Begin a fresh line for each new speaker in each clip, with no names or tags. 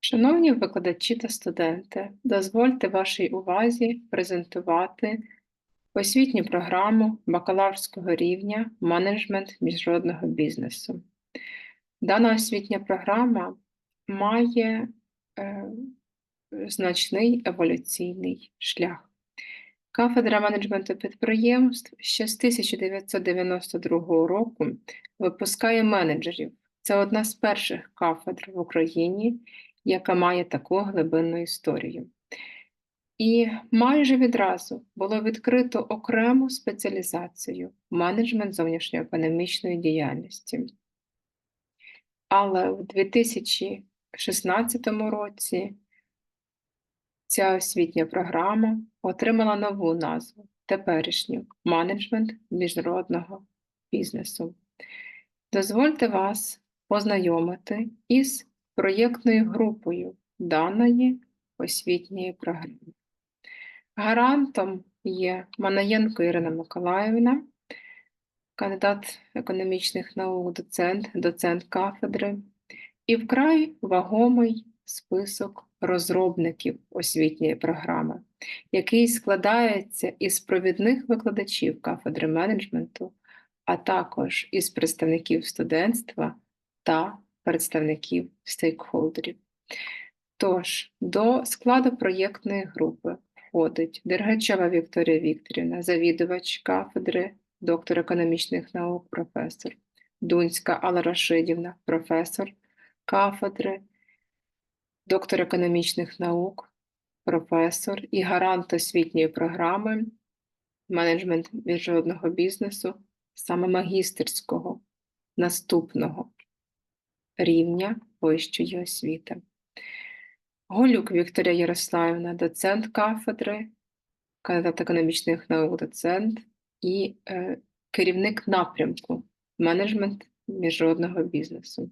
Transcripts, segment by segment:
Шановні викладачі та студенти, дозвольте вашій увазі презентувати освітню програму бакалаврського рівня менеджмент міжнародного бізнесу. Дана освітня програма має е, значний еволюційний шлях. Кафедра менеджменту підприємств ще з 1992 року випускає менеджерів. Це одна з перших кафедр в Україні, яка має таку глибинну історію. І майже відразу було відкрито окрему спеціалізацію менеджмент зовнішньоекономічної діяльності. Але в 2016 році ця освітня програма отримала нову назву теперішню менеджмент міжнародного бізнесу. Дозвольте вас познайомити із проєктною групою даної освітньої програми. Гарантом є Манаєнко Ірина Миколаївна, кандидат економічних наук, доцент, доцент кафедри, і вкрай вагомий список розробників освітньої програми, який складається із провідних викладачів кафедри менеджменту, а також із представників студентства та представників стейкхолдерів. Тож, до складу проєктної групи входить Дергачева Вікторія Вікторівна, завідувач кафедри, доктор економічних наук, професор, Дунська Алла Рашидівна, професор кафедри, доктор економічних наук, професор і гарант освітньої програми менеджмент міжнародного бізнесу, саме магістерського наступного рівня вищої освіти. Голюк Вікторія Ярославівна, доцент кафедри, кандидат економічних наук, доцент і е, керівник напрямку менеджмент міжнародного бізнесу.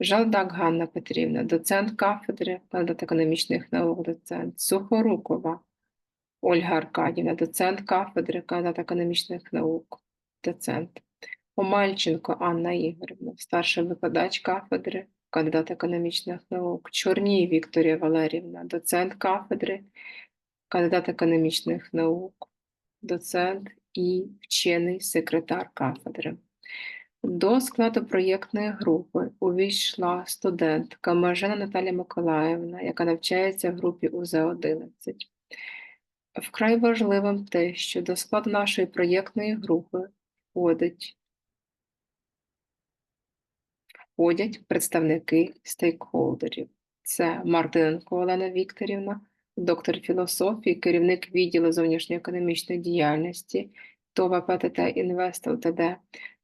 Жалдак Ганна Петрівна, доцент кафедри, кандидат економічних наук, доцент, Сухорукова Ольга Аркадівна, доцент кафедри, кандидат економічних наук, доцент. Омальченко Анна Ігорівна, старший викладач кафедри, кандидат економічних наук, Чорній Вікторія Валерівна, доцент кафедри, кандидат економічних наук, доцент і вчений секретар кафедри. До складу проєктної групи увійшла студентка Мажена Наталія Миколаївна, яка навчається в групі УЗ-11. Вкрай важливим те, що до складу нашої проєктної групи входить входять представники стейкхолдерів. Це Мартиненко Олена Вікторівна, доктор філософії, керівник відділу зовнішньоекономічної діяльності ТОВА ПТТ Інвест ЛТД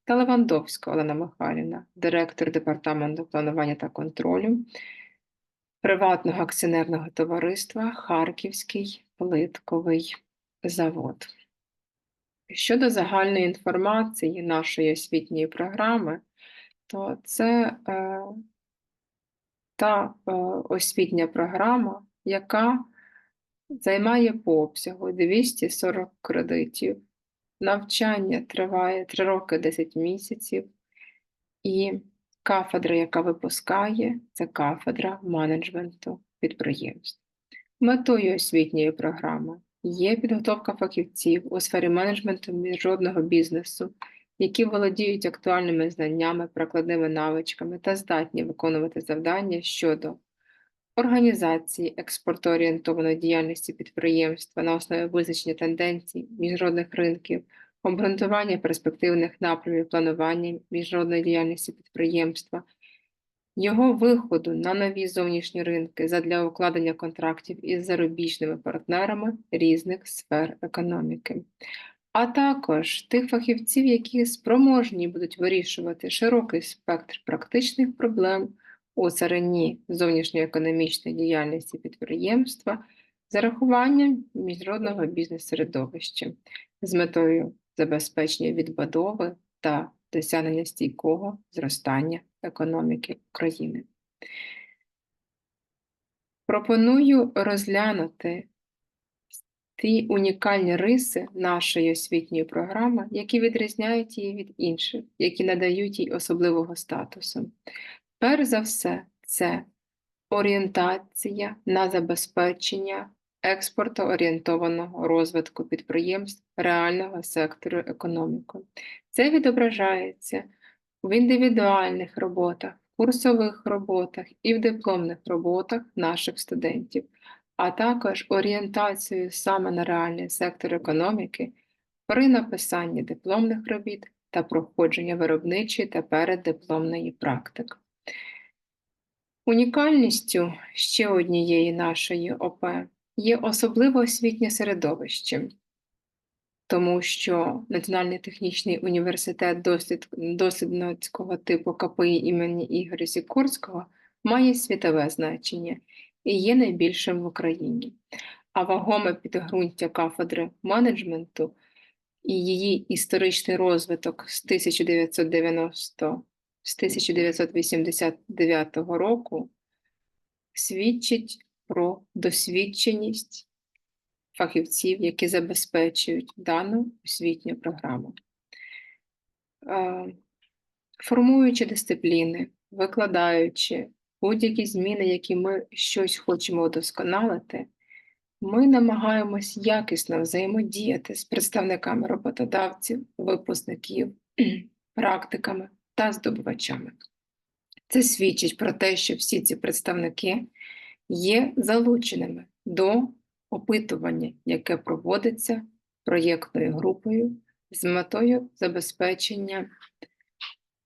та Левандовська Олена Михайлівна, директор департаменту планування та контролю приватного акціонерного товариства Харківський плитковий завод. Щодо загальної інформації нашої освітньої програми, то це е, та е, освітня програма, яка займає по обсягу 240 кредитів. Навчання триває 3 роки 10 місяців, і кафедра, яка випускає, це кафедра менеджменту підприємств. Метою освітньої програми є підготовка фахівців у сфері менеджменту міжнародного бізнесу які володіють актуальними знаннями, прикладними навичками та здатні виконувати завдання щодо організації експортоорієнтованої діяльності підприємства на основі визначення тенденцій міжнародних ринків, обґрунтування перспективних напрямів планування міжнародної діяльності підприємства, його виходу на нові зовнішні ринки задля укладення контрактів із зарубіжними партнерами різних сфер економіки а також тих фахівців, які спроможні будуть вирішувати широкий спектр практичних проблем у царині зовнішньоекономічної діяльності підприємства за рахуванням міжнародного бізнес-середовища з метою забезпечення відбудови та досягнення стійкого зростання економіки України. Пропоную розглянути ті унікальні риси нашої освітньої програми, які відрізняють її від інших, які надають їй особливого статусу. Перш за все, це орієнтація на забезпечення експортоорієнтованого розвитку підприємств реального сектору економіки. Це відображається в індивідуальних роботах, курсових роботах і в дипломних роботах наших студентів, а також орієнтацією саме на реальний сектор економіки при написанні дипломних робіт та проходження виробничої та переддипломної практики. Унікальністю ще однієї нашої ОП є особливе освітнє середовище, тому що Національний технічний університет дослід, дослідницького типу КПІ імені Ігоря Сікорського має світове значення і є найбільшим в Україні, а вагоме підґрунтя кафедри менеджменту і її історичний розвиток з 1990 з 1989 року свідчить про досвідченість фахівців, які забезпечують дану освітню програму. Е, Формуючи дисципліни, викладаючи будь-які зміни, які ми щось хочемо удосконалити, ми намагаємось якісно взаємодіяти з представниками роботодавців, випускників, практиками та здобувачами. Це свідчить про те, що всі ці представники є залученими до опитування, яке проводиться проєктною групою з метою забезпечення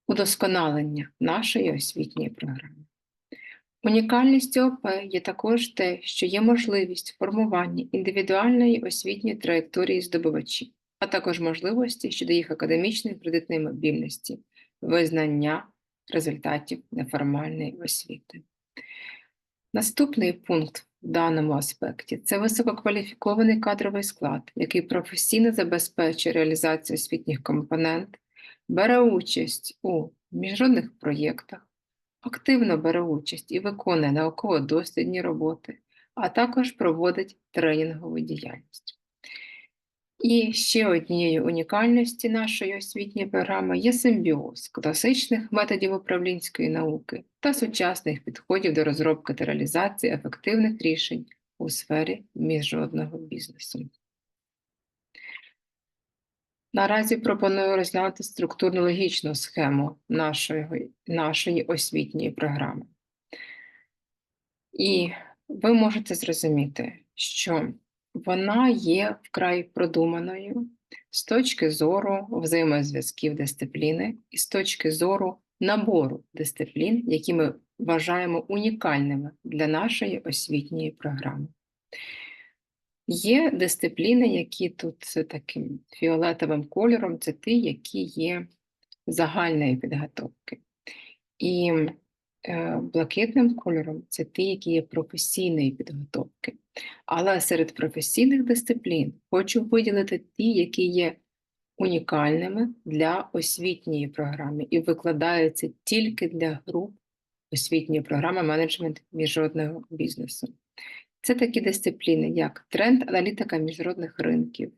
удосконалення нашої освітньої програми. Унікальністю ОП є також те, що є можливість формування індивідуальної освітньої траєкторії здобувачів, а також можливості щодо їх академічної кредитної мобільності, визнання результатів неформальної освіти. Наступний пункт в даному аспекті це висококваліфікований кадровий склад, який професійно забезпечує реалізацію освітніх компонент, бере участь у міжнародних проєктах, активно бере участь і виконує науково-дослідні роботи, а також проводить тренінгову діяльність. І ще однією унікальністю нашої освітньої програми є симбіоз класичних методів управлінської науки та сучасних підходів до розробки та реалізації ефективних рішень у сфері міжнародного бізнесу. Наразі пропоную розглянути структурно-логічну схему нашої, нашої освітньої програми. І ви можете зрозуміти, що вона є вкрай продуманою з точки зору взаємозв'язків дисципліни і з точки зору набору дисциплін, які ми вважаємо унікальними для нашої освітньої програми. Є дисципліни, які тут таким фіолетовим кольором, це ті, які є загальної підготовки. І е, блакитним кольором це ті, які є професійної підготовки. Але серед професійних дисциплін хочу виділити ті, які є унікальними для освітньої програми і викладаються тільки для груп освітньої програми менеджмент міжнародного бізнесу. Це такі дисципліни, як тренд-аналітика міжнародних ринків,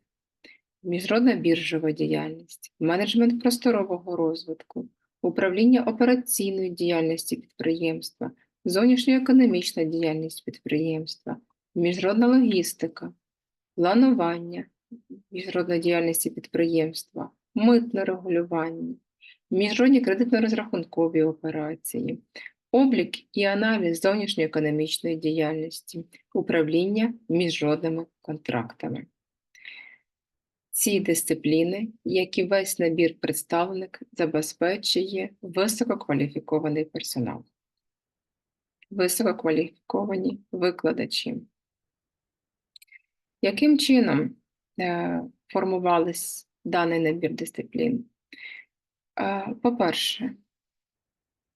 міжнародна біржова діяльність, менеджмент просторового розвитку, управління операційної діяльності підприємства, зовнішньоекономічна діяльність підприємства, міжнародна логістика, планування міжнародної діяльності підприємства, митне регулювання, міжнародні кредитно-розрахункові операції, облік і аналіз зовнішньоекономічної діяльності, управління міжнародними контрактами. Ці дисципліни, як і весь набір представник, забезпечує висококваліфікований персонал, висококваліфіковані викладачі. Яким чином е, формувався даний набір дисциплін? Е, По-перше,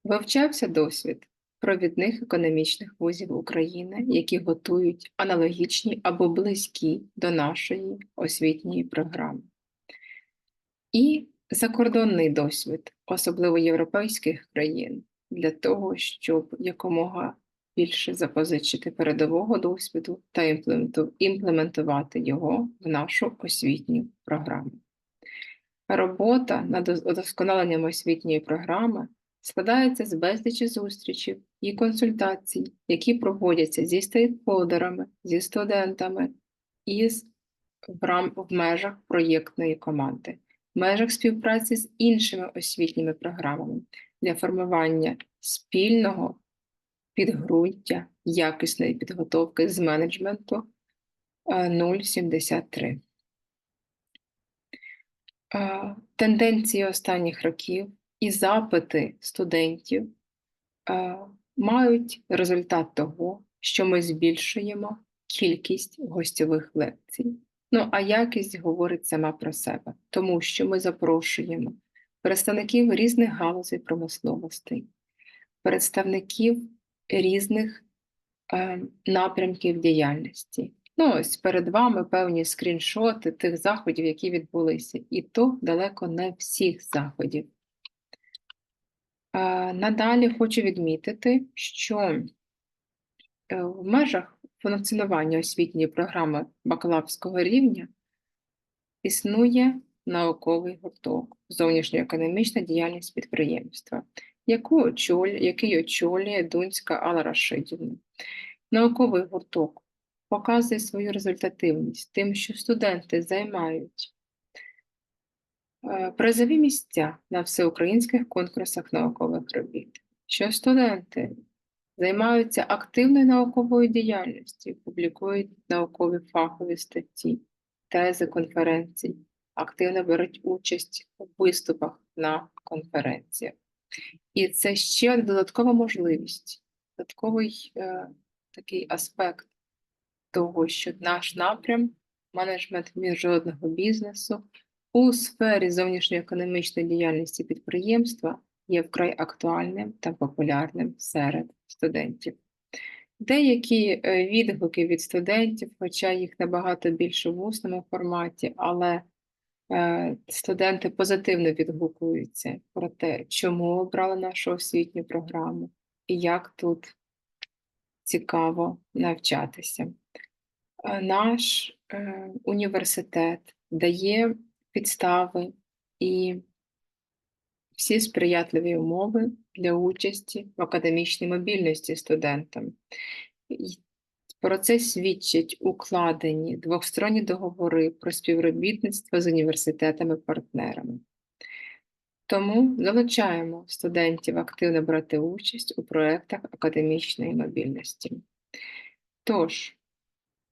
Вивчався досвід провідних економічних вузів України, які готують аналогічні або близькі до нашої освітньої програми. І закордонний досвід, особливо європейських країн, для того, щоб якомога більше запозичити передового досвіду та імплементувати його в нашу освітню програму. Робота над удосконаленням освітньої програми складається з безлічі зустрічей і консультацій, які проводяться зі стейкхолдерами, зі студентами і в, межах проєктної команди, в межах співпраці з іншими освітніми програмами для формування спільного підґрунтя якісної підготовки з менеджменту е, 073. Е, Тенденції останніх років і запити студентів е, мають результат того, що ми збільшуємо кількість гостьових лекцій. Ну, а якість говорить сама про себе, тому що ми запрошуємо представників різних галузей промисловостей, представників різних е, напрямків діяльності. Ну, ось перед вами певні скріншоти тих заходів, які відбулися, і то далеко не всіх заходів. Надалі хочу відмітити, що е, в межах функціонування освітньої програми бакалаврського рівня існує науковий гурток зовнішньоекономічна діяльність підприємства, яку очолює, який очолює Дунська Алла Рашидівна. Науковий гурток показує свою результативність тим, що студенти займають призові місця на всеукраїнських конкурсах наукових робіт, що студенти займаються активною науковою діяльністю, публікують наукові фахові статті, тези конференцій, активно беруть участь у виступах на конференціях. І це ще додаткова можливість, додатковий е, такий аспект того, що наш напрям менеджмент міжнародного бізнесу у сфері зовнішньоекономічної діяльності підприємства є вкрай актуальним та популярним серед студентів. Деякі е, відгуки від студентів, хоча їх набагато більше в усному форматі, але е, студенти позитивно відгукуються про те, чому обрали нашу освітню програму і як тут цікаво навчатися. Е, Наш університет дає підстави і всі сприятливі умови для участі в академічній мобільності студентам. Про це свідчать укладені двосторонні договори про співробітництво з університетами-партнерами. Тому залучаємо студентів активно брати участь у проєктах академічної мобільності. Тож,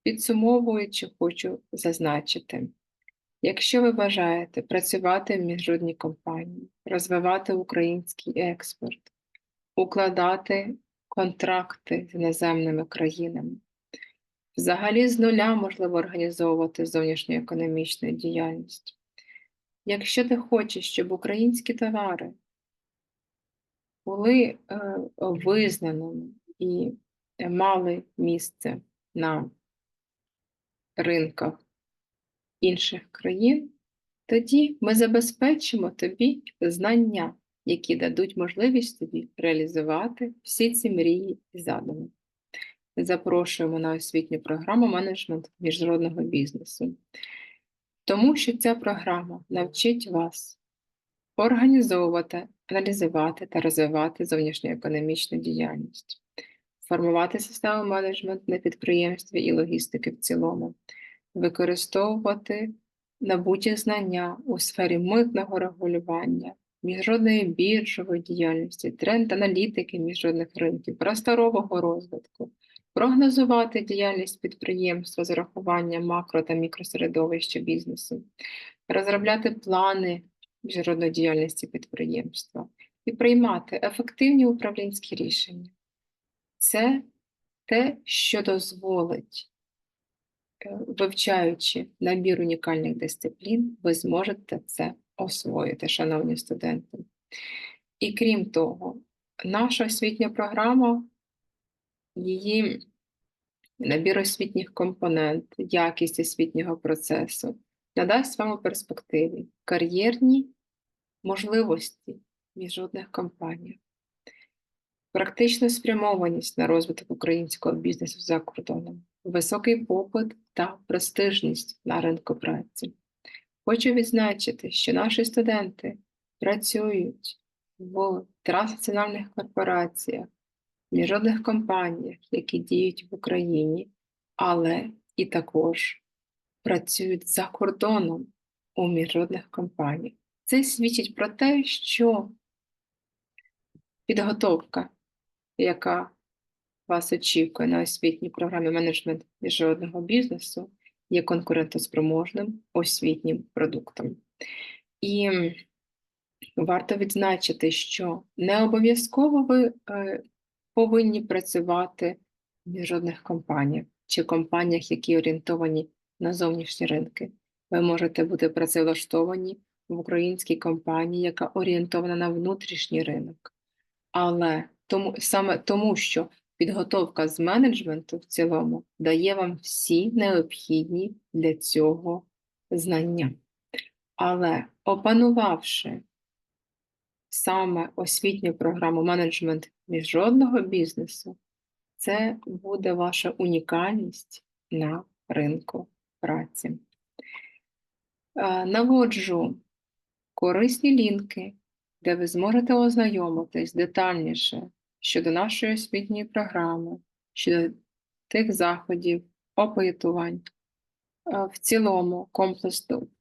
підсумовуючи, хочу зазначити, якщо ви бажаєте працювати в міжнародній компанії, розвивати український експорт, укладати контракти з іноземними країнами, взагалі з нуля можливо організовувати зовнішньоекономічну діяльність. Якщо ти хочеш, щоб українські товари були е, визнаними і мали місце на ринках інших країн, тоді ми забезпечимо тобі знання, які дадуть можливість тобі реалізувати всі ці мрії і задуми. Запрошуємо на освітню програму менеджмент міжнародного бізнесу. Тому що ця програма навчить вас організовувати, аналізувати та розвивати зовнішньоекономічну діяльність, формувати систему менеджменту на підприємстві і логістики в цілому, використовувати набуті знання у сфері митного регулювання, міжнародної біржової діяльності, тренд-аналітики міжнародних ринків, просторового розвитку, прогнозувати діяльність підприємства з урахуванням макро та мікросередовища бізнесу, розробляти плани міжнародної діяльності підприємства і приймати ефективні управлінські рішення. Це те, що дозволить, вивчаючи набір унікальних дисциплін, ви зможете це освоїти, шановні студенти. І крім того, наша освітня програма її набір освітніх компонент, якість освітнього процесу надасть вам у перспективі кар'єрні можливості міжнародних компаніях, практичну спрямованість на розвиток українського бізнесу за кордоном, високий попит та престижність на ринку праці. Хочу відзначити, що наші студенти працюють в транснаціональних корпораціях, міжнародних компаніях, які діють в Україні, але і також працюють за кордоном у міжнародних компаніях. Це свідчить про те, що підготовка, яка вас очікує на освітній програмі менеджмент міжнародного бізнесу, є конкурентоспроможним освітнім продуктом. І варто відзначити, що не обов'язково ви е, повинні працювати в міжнародних компаніях чи компаніях, які орієнтовані на зовнішні ринки. Ви можете бути працевлаштовані в українській компанії, яка орієнтована на внутрішній ринок. Але тому, саме тому, що підготовка з менеджменту в цілому дає вам всі необхідні для цього знання. Але опанувавши саме освітню програму менеджмент міжнародного бізнесу, це буде ваша унікальність на ринку праці. Е, Наводжу корисні лінки, де ви зможете ознайомитись детальніше щодо нашої освітньої програми, щодо тих заходів, опитувань, е, в цілому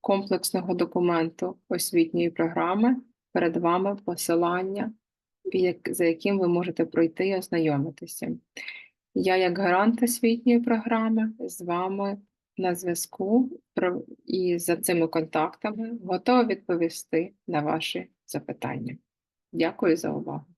комплексного документу освітньої програми перед вами посилання, за яким ви можете пройти і ознайомитися. Я, як гарант освітньої програми, з вами на зв'язку і за цими контактами готова відповісти на ваші запитання. Дякую за увагу.